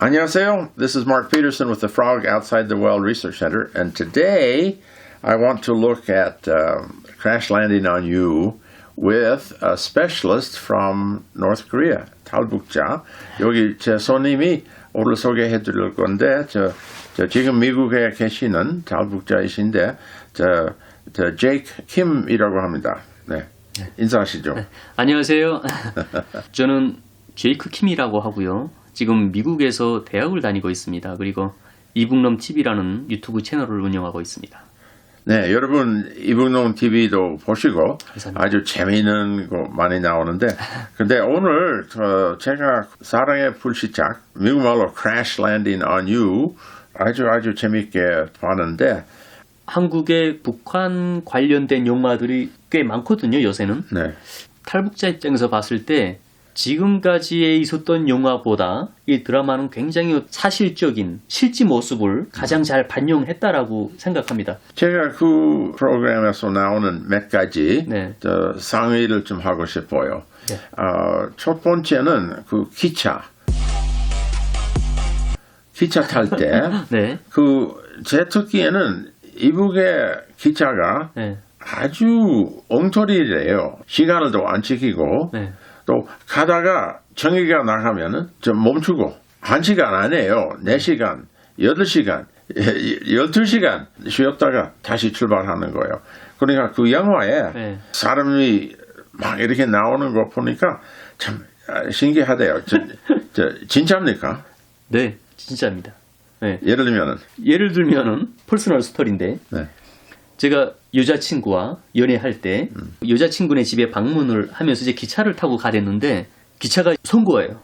안녕하세요. This is Mark Peterson with the Frog Outside the Well Research Center, and today I want to look at um, crash landing on you with a specialist from North Korea, 탈북자. 여기 제 손님이 오늘 소개해 드릴 건데, 저, 저 지금 미국에 계시는 탈북자이신데, 저, 저 제이크 킴이라고 합니다. 네. 인사하시죠. 안녕하세요. 저는 제이크 킴이라고 하고요. 지금 미국에서 대학을 다니고 있습니다. 그리고 이북놈 TV라는 유튜브 채널을 운영하고 있습니다. 네, 여러분 이북농 TV도 보시고 감사합니다. 아주 재미있는 거 많이 나오는데 근데 오늘 저 제가 사랑의 불시착 미국말로 Crash Landing on You 아주 아주 재밌게 봤는데 한국의 북한 관련된 영화들이 꽤 많거든요, 요새는. 네, 탈북자 입장에서 봤을 때 지금까지에 있었던 영화보다 이 드라마는 굉장히 사실적인 실제 모습을 가장 잘 반영했다라고 생각합니다. 제가 그 프로그램에서 나오는 몇 가지 네. 저 상의를 좀 하고 싶어요. 네. 어, 첫 번째는 그 기차 기차 탈때 네. 그제 듣기에는 이북의 기차가 네. 아주 엉터리래요. 시간을 또 안 지키고 네. 또 가다가 정기가 나가면은 좀 멈추고 한 시간 안에요. 네 시간, 여덟 시간, 열두 시간 쉬었다가 다시 출발하는 거예요. 그러니까 그 영화에 네. 사람이 막 이렇게 나오는 거 보니까 참 아, 신기하대요. 저, 저 진짜입니까? 네. 진짜입니다. 네. 예를 들면은 예를 들면은 퍼스널 스토리인데 네. 제가 여자친구와 연애할 때 여자친구네 집에 방문을 하면서 이제 기차를 타고 가랬는데 기차가 선 거예요.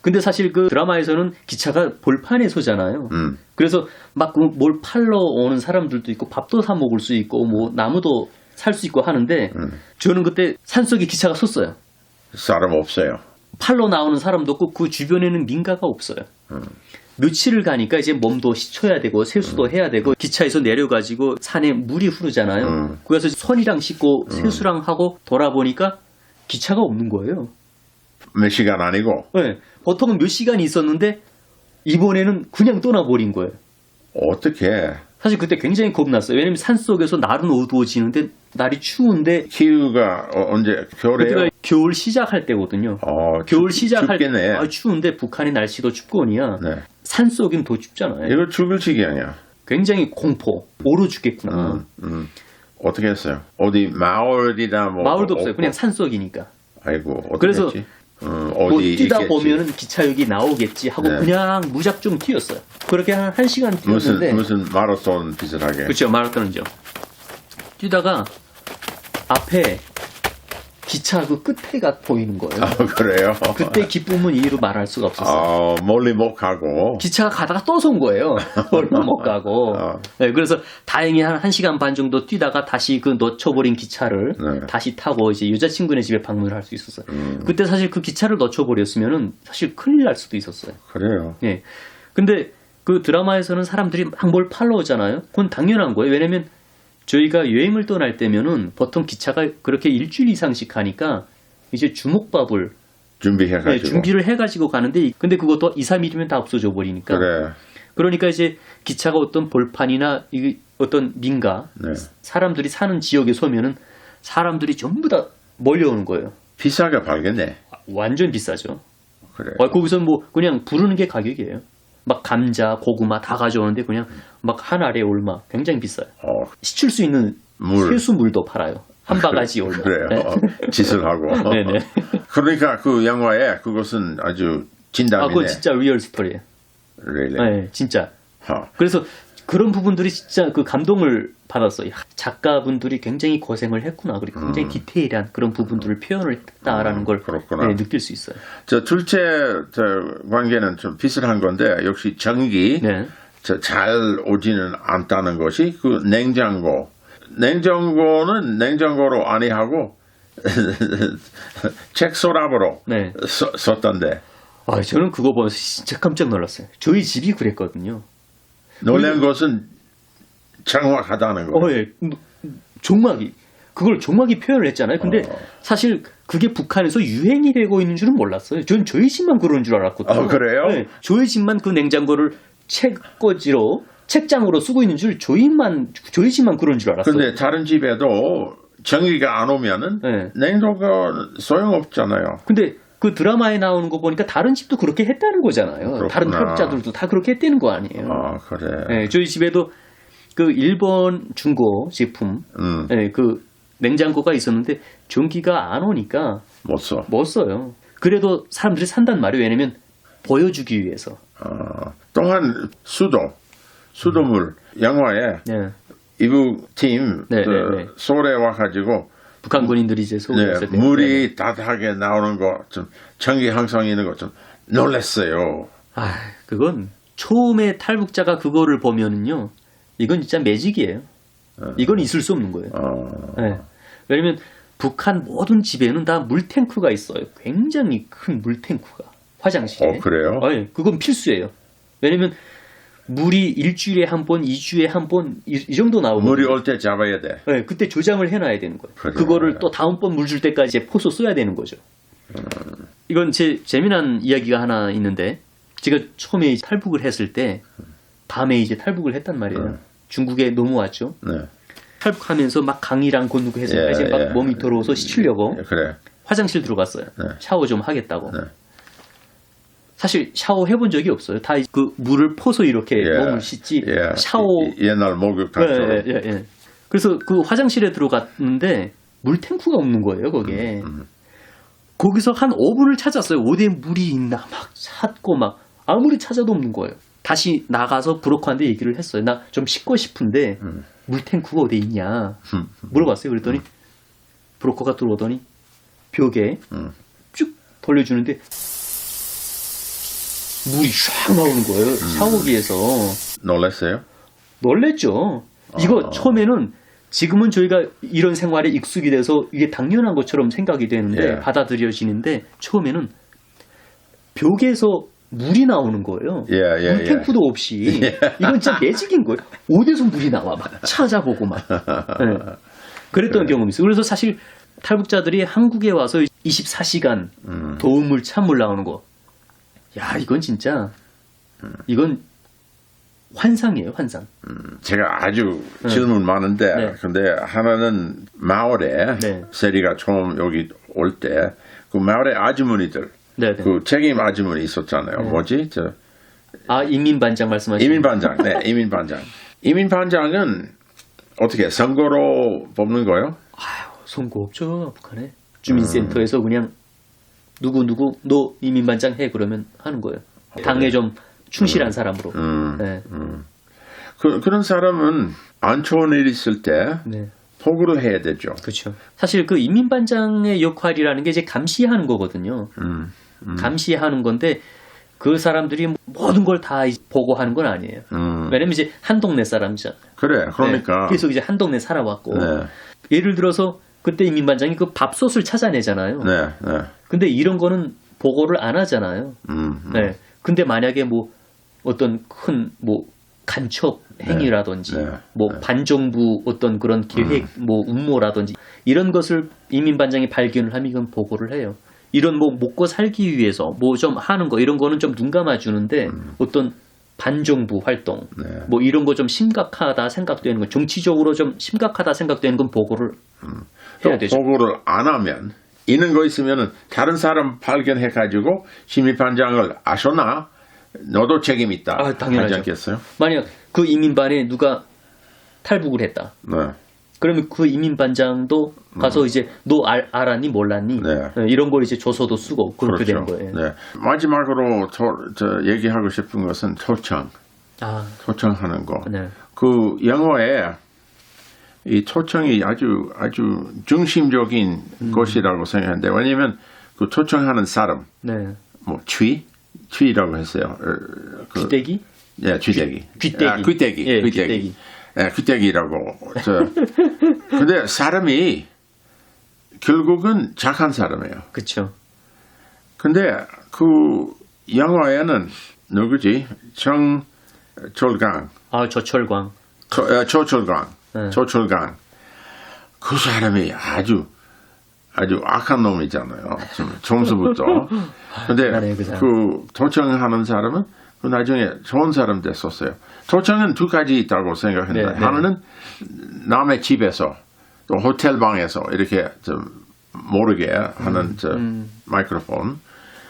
근데 사실 그 드라마에서는 기차가 볼판에 서잖아요. 음. 그래서 막 뭘 팔러 오는 사람들도 있고 밥도 사 먹을 수 있고 뭐 나무도 살 수 있고 하는데 저는 그때 산속에 기차가 섰어요. 사람 없어요. 팔러 나오는 사람도 없고 그 주변에는 민가가 없어요. 며칠을 가니까 이제 몸도 씻어야 되고 세수도 해야 되고 기차에서 내려가지고 산에 물이 흐르잖아요. 음. 그래서 손이랑 씻고 세수랑 하고 돌아보니까 기차가 없는 거예요. 몇 시간 아니고 네, 보통은 몇 시간이 있었는데 이번에는 그냥 떠나버린 거예요. 어떻게 사실 그때 굉장히 겁났어요. 왜냐면 산 속에서 날은 어두워지는데 날이 추운데 키우가 어, 언제? 그때가 겨울 시작할 때거든요. 어, 겨울 춥- 시작할 때 춥겠네. 아, 추운데 북한의 날씨도 춥거니와 네. 산 속은 더 춥잖아요. 이거 죽을 지경이야. 굉장히 공포, 얼어 죽겠구나. 음, 음. 어떻게 했어요? 어디 마을이나 뭐 마을도 없어요. 없고? 그냥 산 속이니까. 아이고 어떻게 그래서 했지? 음, 뭐 어디 뛰다 있겠지? 보면은 기차 여기 나오겠지 하고 네. 그냥 무작정 뛰었어요. 그렇게 한 1시간 무슨 뛰었는데 무슨 마라톤 비슷하게. 그렇죠. 마라톤이죠. 뛰다가 앞에 기차 그 끝에가 보이는 거예요. 아, 그래요? 그때 기쁨은 이유로 말할 수가 없었어요. 아, 멀리 못 가고. 기차가 가다가 또선 거예요. 얼마 못 가고. 어. 네, 그래서 다행히 한 1시간 반 정도 뛰다가 다시 그 놓쳐버린 기차를 네. 다시 타고 이제 여자친구네 집에 방문을 할 수 있었어요. 음. 그때 사실 그 기차를 놓쳐버렸으면은 사실 큰일 날 수도 있었어요. 그래요. 예. 근데 그 드라마에서는 사람들이 막 뭘 팔러 오잖아요. 그건 당연한 거예요. 왜냐면 저희가 여행을 떠날 때면은 보통 기차가 그렇게 일주일 이상씩 가니까 이제 주먹밥을 준비해가지고. 네, 준비를 해가지고 가는데 근데 그것도 2, 3일이면 다 없어져 버리니까 그래. 그러니까 이제 기차가 어떤 볼판이나 이 어떤 민가 네. 사람들이 사는 지역에 서면은 사람들이 전부 다 몰려오는 거예요. 비싸게 팔겠네. 완전 비싸죠. 그래. 어, 거기서 뭐 그냥 부르는 게 가격이에요. 막 감자, 고구마 다 가져오는데 그냥 막 한 알에 얼마 굉장히 비싸요. 어, 시칠 수 있는 물. 세수물도 팔아요. 한 바가지 얼마. 그래요. 네. 어, 짓을 하고. 네네. 그러니까 그 영화에 그것은 아주 아, 진담이네. 그건 진짜 리얼 스토리예요. really. 네, 진짜. 어. 그래서 그런 부분들이 진짜 그 감동을 받았어요. 야, 작가분들이 굉장히 고생을 했구나. 그리고 굉장히 디테일한 그런 부분들을 표현을 했다라는 걸 음. 그렇구나. 네, 느낄 수 있어요. 저 둘째 저 관계는 좀 비슷한 건데 역시 전기 네. 저잘 오지는 않다는 것이 그 냉장고. 냉장고는 냉장고로 아니하고 책 서랍으로 네. 써- 썼던데 아, 저는 그거 보면서 진짜 깜짝 놀랐어요. 저희 집이 그랬거든요. 놀란 것은 정확하다는 거. 어, 예. 종막이 그걸 종막이 표현을 했잖아요. 근데 어. 사실 그게 북한에서 유행이 되고 있는 줄은 몰랐어요. 전 저희 집만 그런 줄 알았거든요. 어, 그래요? 네, 저희 집만 그 냉장고를 책꽂이로 책장으로 쓰고 있는 줄 저희만 저희 집만 그런 줄 알았어요. 근데 다른 집에도 전기가 안 오면은 네. 냉동가 소용없잖아요. 근데 그 드라마에 나오는 거 보니까 다른 집도 그렇게 했다는 거잖아요. 그렇구나. 다른 탈북자들도 다 그렇게 했다는 거 아니에요. 아 그래. 네, 저희 집에도 그 일본 중고 제품 음, 네, 그 냉장고가 있었는데 전기가 안 오니까 못 써. 못 써요. 그래도 사람들이 산단 말이에요. 왜냐면 보여주기 위해서. 어, 또한 수도, 수도물 영화에 네. 이부 팀 네, 그 네, 네. 서울에 와가지고 북한 군인들이 이제 네, 소개했을 때 물이 따뜻하게 나오는 거 좀 전기 항상 있는 거 좀 놀랐어요. 아, 그건 처음에 탈북자가 그거를 보면은요. 이건 진짜 매직이에요. 이건 있을 수 없는 거예요. 어, 네. 왜냐면 북한 모든 집에는 다 물탱크가 있어요. 굉장히 큰 물탱크가 화장실에. 어, 그래요? 네, 그건 필수예요. 왜냐면 물이 일주일에 한 번, 이주에 한 번이 정도 나오면 물이 올 때 잡아야 돼. 네, 그때 조장을 해놔야 되는 거예요. 그래. 그거를 또 다음번 물 줄 때까지 포소 써야 되는 거죠. 이건 제 재미난 이야기가 하나 있는데 제가 처음에 탈북을 했을 때 밤에 이제 탈북을 했단 말이에요. 네. 중국에 넘어왔죠. 네, 탈북하면서 막 강이랑 건너고 해서 예, 이제 막 예. 몸이 더러워서 씻으려고 그래. 화장실 들어갔어요. 네. 샤워 좀 하겠다고. 네. 사실 샤워 해본 적이 없어요. 다 그 물을 퍼서 이렇게 예, 몸을 씻지 예, 샤워 이- 옛날 목욕탕처럼. 예, 예, 예. 그래서 그 화장실에 들어갔는데 물 탱크가 없는 거예요, 거기에. 음, 거기서 한 5분을 찾았어요. 어디에 물이 있나 막 찾고 막 아무리 찾아도 없는 거예요. 다시 나가서 브로커한테 얘기를 했어요. 나 좀 씻고 싶은데 음. 물 탱크가 어디 있냐 물어봤어요. 그랬더니 브로커가 들어오더니 벽에 음. 쭉 돌려주는데 물이 쫙 나오는 거예요. 음. 샤워기에서. 놀랐어요? 놀랬죠. 이거 아. 처음에는 지금은 저희가 이런 생활에 익숙이 돼서 이게 당연한 것처럼 생각이 되는데 예. 받아들여지는데 처음에는 벽에서 물이 나오는 거예요. 예, 예, 물 탱크도 없이 이건 진짜 매직인 거예요. 어디서 물이 나와 막 찾아보고 막 예. 그랬던 경험이 있어요. 그래서 사실 탈북자들이 한국에 와서 24시간 음. 도움을 찬물 나오는 거. 야 이건 진짜 이건 환상이에요 환상. 제가 아주 질문 많은데, 네. 근데 하나는 마을에 네. 세리가 처음 여기 올 때, 그 마을에 아주머니들, 네네. 그 책임 아주머니 있었잖아요. 뭐지? 저 아 인민반장 말씀하시는 이민반장, 네, 이민반장. 이민반장은 어떻게 선거로 뽑는 거요? 선거 없죠 북한에 주민센터에서 그냥 누구 누구 너 이민반장 해 그러면 하는 거예요. 당에 좀 충실한 사람으로. 음, 네. 그, 그런 사람은 안 좋은 일 있을 때 네. 포구를 해야 되죠. 그렇죠. 사실 그 인민반장의 역할이라는 게 이제 감시하는 거거든요. 음, 감시하는 건데 그 사람들이 모든 걸 다 보고하는 건 아니에요. 음, 왜냐면 이제 한 동네 사람이잖아요. 그래. 그러니까. 네. 계속 이제 한 동네 살아왔고 네, 예를 들어서 그때 인민반장이 그 밥솥을 찾아내잖아요. 네, 네. 근데 이런 거는 보고를 안 하잖아요. 음, 음. 네. 근데 만약에 뭐 어떤 큰 뭐 간첩 행위라든지 네. 뭐 반정부 어떤 그런 계획 뭐 음모라든지 이런 것을 이민 반장이 발견을 하면 이건 보고를 해요. 이런 뭐 먹고 살기 위해서 뭐 좀 하는 거 이런 거는 좀 눈 감아 주는데 어떤 반정부 활동 네. 뭐 이런 거 좀 심각하다 생각되는 거 정치적으로 좀 심각하다 생각되는 건 보고를 해야 또 되죠. 보고를 안 하면 있는 거 있으면은 다른 사람 발견해 가지고 심의반장을 아셨나? 너도 책임 있다. 아, 당연하죠. 하지 않겠어요? 만약 그 이민반에 누가 탈북을 했다. 네. 그러면 그 이민 반장도 가서 이제 너 알, 알았니 몰랐니 네. 네, 이런 걸 이제 조서도 쓰고 그렇게 그렇죠. 되는 거예요. 네. 마지막으로 저, 저 얘기하고 싶은 것은 초청, 아, 초청하는 거. 네, 그 영어에 이 초청이 아주 아주 중심적인 음. 것이라고 생각하는데 왜냐하면 그 초청하는 사람 네. 뭐 취? 취라고 했어요. 어, 그, 귀때기? 예, 귀때기. 귀때기. 아, 귀때기. 예, 귀때기. 귀때기. 예, 귀때기라고. 저, 근데 사람이 결국은 착한 사람이에요. 그쵸. 근데 그 영화에는 누구지? 정철강, 아, 저철광. 조, 어, 조철강, 네. 조철강. 그 사람이 아주 아주 악한 놈이잖아요. 좀 점수부터. 근데 네, 그. 그 도청하는 사람은 그 나중에 좋은 사람 됐었어요. 도청은 두 가지 있다고 생각했는데 네, 네. 하나는 남의 집에서 또 호텔 방에서 이렇게 좀 모르게 하는 저 음. 마이크로폰.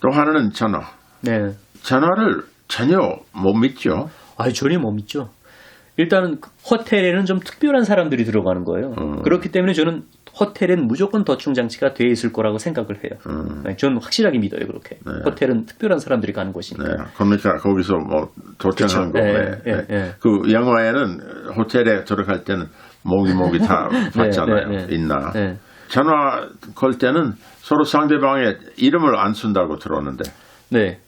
또 하나는 전화. 네. 전화를 전혀 못 믿죠. 아 전혀 못 믿죠. 일단은 그 호텔에는 좀 특별한 사람들이 들어가는 거예요. 음. 그렇기 때문에 저는 호텔엔 무조건 도청 장치가 돼 있을 거라고 생각을 해요. 네, 저는 확실하게 믿어요 그렇게. 음. 네. 호텔은 특별한 사람들이 가는 곳이니까. 네, 그러니까 거기서 뭐 도청한 거. 그쵸. 네, 예, 네. 예, 예. 그 영화에는 호텔에 들어갈 때는 모기 모기 다 받잖아요. 네, 네. 있나. 네. 전화 걸 때는 서로 상대방의 이름을 안 쓴다고 들었는데. 네.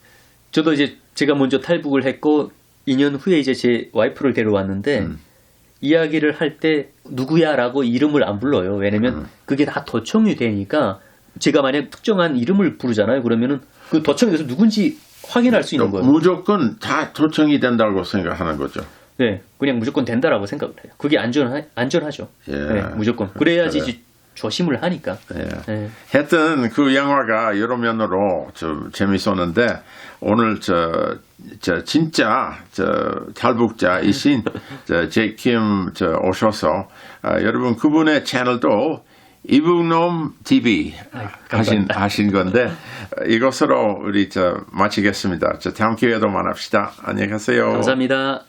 저도 이제 제가 먼저 탈북을 했고 2년 후에 이제 제 와이프를 데려왔는데 음. 이야기를 할 때 누구야라고 이름을 안 불러요. 왜냐면 음. 그게 다 도청이 되니까 제가 만약 특정한 이름을 부르잖아요. 그러면은 그 도청이 돼서 누군지 확인할 수 있는 거예요. 무조건 다 도청이 된다고 생각하는 거죠. 네. 그냥 무조건 된다라고 생각을 해요. 그게 안전 안전하죠. 예. 네, 무조건. 그래야지 그래. 조심을 하니까. 예. 네. 하여튼 그 영화가 여러 면으로 좀 재밌었는데 오늘 저, 저 진짜 저 탈북자이신 저 제이킴 저 오셔서 아, 여러분 그분의 채널도 이북놈 TV 하신 하신 건데 어, 이것으로 우리 저 마치겠습니다. 저 다음 기회에도 만납시다. 안녕히 가세요. 감사합니다.